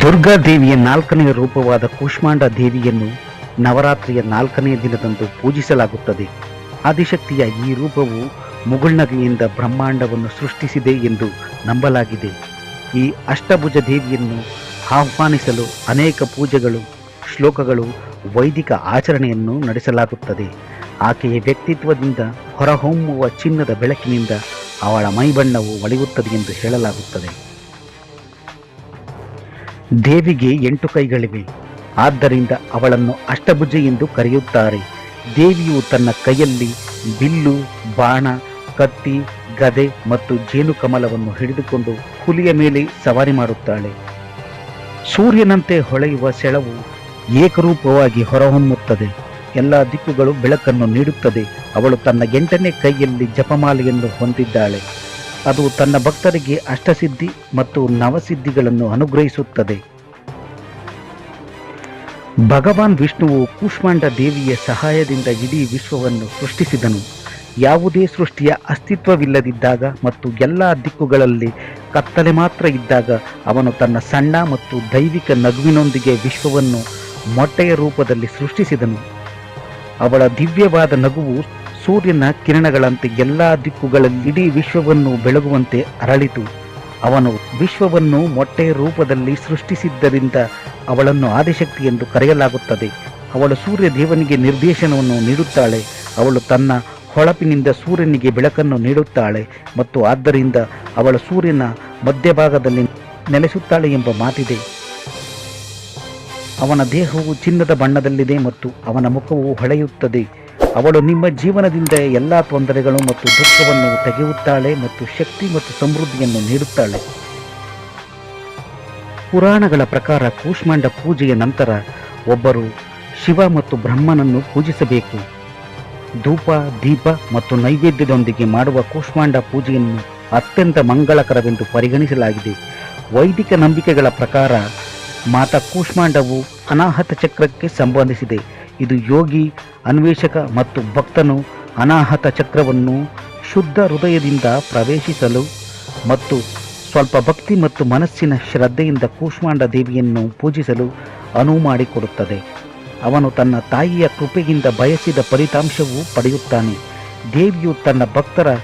ದುರ್ಗಾದೇವಿಯ ನಾಲ್ಕನೆಯ ರೂಪವಾದ ಕೂಷ್ಮಾಂಡ ದೇವಿಯನ್ನು ನವರಾತ್ರಿಯ ನಾಲ್ಕನೆಯ ದಿನದಂದು ಪೂಜಿಸಲಾಗುತ್ತದೆ. ಆದಿಶಕ್ತಿಯ ಈ ರೂಪವು ಮುಗುಳ್ನಗೆಯಿಂದ ಬ್ರಹ್ಮಾಂಡವನ್ನು ಸೃಷ್ಟಿಸಿದೆ ಎಂದು ನಂಬಲಾಗಿದೆ. ಈ ಅಷ್ಟಭುಜ ದೇವಿಯನ್ನು ಆಹ್ವಾನಿಸಲು ಅನೇಕ ಪೂಜೆಗಳು, ಶ್ಲೋಕಗಳು ವೈದಿಕ ಆಚರಣೆಯನ್ನು ನಡೆಸಲಾಗುತ್ತದೆ. ಆಕೆಯ ವ್ಯಕ್ತಿತ್ವದಿಂದ ಹೊರಹೊಮ್ಮುವ ಚಿನ್ನದ ಬೆಳಕಿನಿಂದ ಅವಳ ಮೈಬಣ್ಣವು ಒಳೆಯುತ್ತದೆ ಎಂದು ಹೇಳಲಾಗುತ್ತದೆ. ದೇವಿಗೆ ಎಂಟು ಕೈಗಳಿವೆ. ಆದ್ದರಿಂದ ಅವಳನ್ನು ಅಷ್ಟಭುಜ ಎಂದು ಕರೆಯುತ್ತಾರೆ. ದೇವಿಯು ತನ್ನ ಕೈಯಲ್ಲಿ ಬಿಲ್ಲು, ಬಾಣ, ಕತ್ತಿ, ಗದೆ ಮತ್ತು ಜೇನುಕಮಲವನ್ನು ಹಿಡಿದುಕೊಂಡು ಹುಲಿಯ ಮೇಲೆ ಸವಾರಿ ಮಾಡುತ್ತಾಳೆ. ಸೂರ್ಯನಂತೆ ಹೊಳೆಯುವ ಸೆಳವು ಏಕರೂಪವಾಗಿ ಹೊರಹೊಮ್ಮುತ್ತದೆ. ಎಲ್ಲ ದಿಕ್ಕುಗಳು ಬೆಳಕನ್ನು ನೀಡುತ್ತದೆ. ಅವಳು ತನ್ನ ಎಂಟನೇ ಕೈಯಲ್ಲಿ ಜಪಮಾಲೆಯನ್ನು ಹೊಂದಿದ್ದಾಳೆ. ಅದು ತನ್ನ ಭಕ್ತರಿಗೆ ಅಷ್ಟಸಿದ್ಧಿ ಮತ್ತು ನವಸಿದ್ಧಿಗಳನ್ನು ಅನುಗ್ರಹಿಸುತ್ತದೆ. ಭಗವಾನ್ ವಿಷ್ಣುವು ಕೂಷ್ಮಾಂಡ ದೇವಿಯ ಸಹಾಯದಿಂದ ಇಡೀ ವಿಶ್ವವನ್ನು ಸೃಷ್ಟಿಸಿದನು. ಯಾವುದೇ ಸೃಷ್ಟಿಯ ಅಸ್ತಿತ್ವವಿಲ್ಲದಿದ್ದಾಗ ಮತ್ತು ಎಲ್ಲ ದಿಕ್ಕುಗಳಲ್ಲಿ ಕತ್ತಲೆ ಮಾತ್ರ ಇದ್ದಾಗ ಅವನು ತನ್ನ ಸಣ್ಣ ಮತ್ತು ದೈವಿಕ ನಗುವಿನೊಂದಿಗೆ ವಿಶ್ವವನ್ನು ಮೊಟ್ಟೆಯ ರೂಪದಲ್ಲಿ ಸೃಷ್ಟಿಸಿದನು. ಅವಳ ದಿವ್ಯವಾದ ನಗುವು ಸೂರ್ಯನ ಕಿರಣಗಳಂತೆ ಎಲ್ಲ ದಿಕ್ಕುಗಳಲ್ಲಿ ಇಡೀ ವಿಶ್ವವನ್ನು ಬೆಳಗುವಂತೆ ಅರಳಿತು. ಅವನು ವಿಶ್ವವನ್ನು ಮೊಟ್ಟೆಯ ರೂಪದಲ್ಲಿ ಸೃಷ್ಟಿಸಿದ್ದರಿಂದ ಅವಳನ್ನು ಆದಿಶಕ್ತಿ ಎಂದು ಕರೆಯಲಾಗುತ್ತದೆ. ಅವಳು ಸೂರ್ಯ ದೇವನಿಗೆ ನಿರ್ದೇಶನವನ್ನು ನೀಡುತ್ತಾಳೆ. ಅವಳು ತನ್ನ ಹೊಳಪಿನಿಂದ ಸೂರ್ಯನಿಗೆ ಬೆಳಕನ್ನು ನೀಡುತ್ತಾಳೆ ಮತ್ತು ಆದ್ದರಿಂದ ಅವಳು ಸೂರ್ಯನ ಮಧ್ಯಭಾಗದಲ್ಲಿ ನೆಲೆಸುತ್ತಾಳೆ ಎಂಬ ಮಾತಿದೆ. ಅವನ ದೇಹವು ಚಿನ್ನದ ಬಣ್ಣದಲ್ಲಿದೆ ಮತ್ತು ಅವನ ಮುಖವು ಹೊಳೆಯುತ್ತದೆ. ಅವಳು ನಿಮ್ಮ ಜೀವನದಿಂದ ಎಲ್ಲ ತೊಂದರೆಗಳು ಮತ್ತು ದುಃಖವನ್ನು ತೆಗೆಯುತ್ತಾಳೆ ಮತ್ತು ಶಕ್ತಿ ಮತ್ತು ಸಮೃದ್ಧಿಯನ್ನು ನೀಡುತ್ತಾಳೆ. ಪುರಾಣಗಳ ಪ್ರಕಾರ ಕೂಷ್ಮಾಂಡ ಪೂಜೆಯ ನಂತರ ಒಬ್ಬರು ಶಿವ ಮತ್ತು ಬ್ರಹ್ಮನನ್ನು ಪೂಜಿಸಬೇಕು. ಧೂಪ, ದೀಪ ಮತ್ತು ನೈವೇದ್ಯದೊಂದಿಗೆ ಮಾಡುವ ಕೂಷ್ಮಾಂಡ ಪೂಜೆಯನ್ನು ಅತ್ಯಂತ ಮಂಗಳಕರವೆಂದು ಪರಿಗಣಿಸಲಾಗಿದೆ. ವೈದಿಕ ನಂಬಿಕೆಗಳ ಪ್ರಕಾರ ಮಾತಾ ಕೂಷ್ಮಾಂಡವು ಅನಾಹತ ಚಕ್ರಕ್ಕೆ ಸಂಬಂಧಿಸಿದೆ. ಇದು ಯೋಗಿ, ಅನ್ವೇಷಕ ಮತ್ತು ಭಕ್ತನು ಅನಾಹತ ಚಕ್ರವನ್ನು ಶುದ್ಧ ಹೃದಯದಿಂದ ಪ್ರವೇಶಿಸಲು ಮತ್ತು ಸ್ವಲ್ಪ ಭಕ್ತಿ ಮತ್ತು ಮನಸ್ಸಿನ ಶ್ರದ್ಧೆಯಿಂದ ಕೂಷ್ಮಾಂಡ ದೇವಿಯನ್ನು ಪೂಜಿಸಲು ಅನುವು ಮಾಡಿಕೊಡುತ್ತದೆ. ಅವನು ತನ್ನ ತಾಯಿಯ ಕೃಪೆಯಿಂದ ಬಯಸಿದ ಫಲಿತಾಂಶವು ಪಡೆಯುತ್ತಾನೆ. ದೇವಿಯು ತನ್ನ ಭಕ್ತರ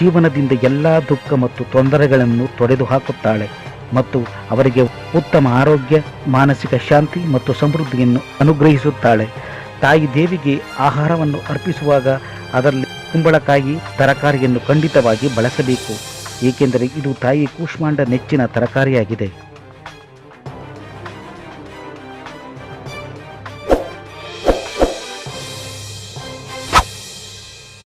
ಜೀವನದಿಂದ ಎಲ್ಲ ದುಃಖ ಮತ್ತು ತೊಂದರೆಗಳನ್ನು ತೊಡೆದು ಹಾಕುತ್ತಾಳೆ ಮತ್ತು ಅವರಿಗೆ ಉತ್ತಮ ಆರೋಗ್ಯ, ಮಾನಸಿಕ ಶಾಂತಿ ಮತ್ತು ಸಮೃದ್ಧಿಯನ್ನು ಅನುಗ್ರಹಿಸುತ್ತಾಳೆ. ತಾಯಿ ದೇವಿಗೆ ಆಹಾರವನ್ನು ಅರ್ಪಿಸುವಾಗ ಅದರಲ್ಲಿ ಕುಂಬಳಕಾಯಿ, ತರಕಾರಿಯನ್ನು ಖಂಡಿತವಾಗಿ ಬಳಸಬೇಕು. ಏಕೆಂದರೆ ಇದು ತಾಯಿ ಕೂಷ್ಮಾಂಡ ನೆಚ್ಚಿನ ತರಕಾರಿಯಾಗಿದೆ.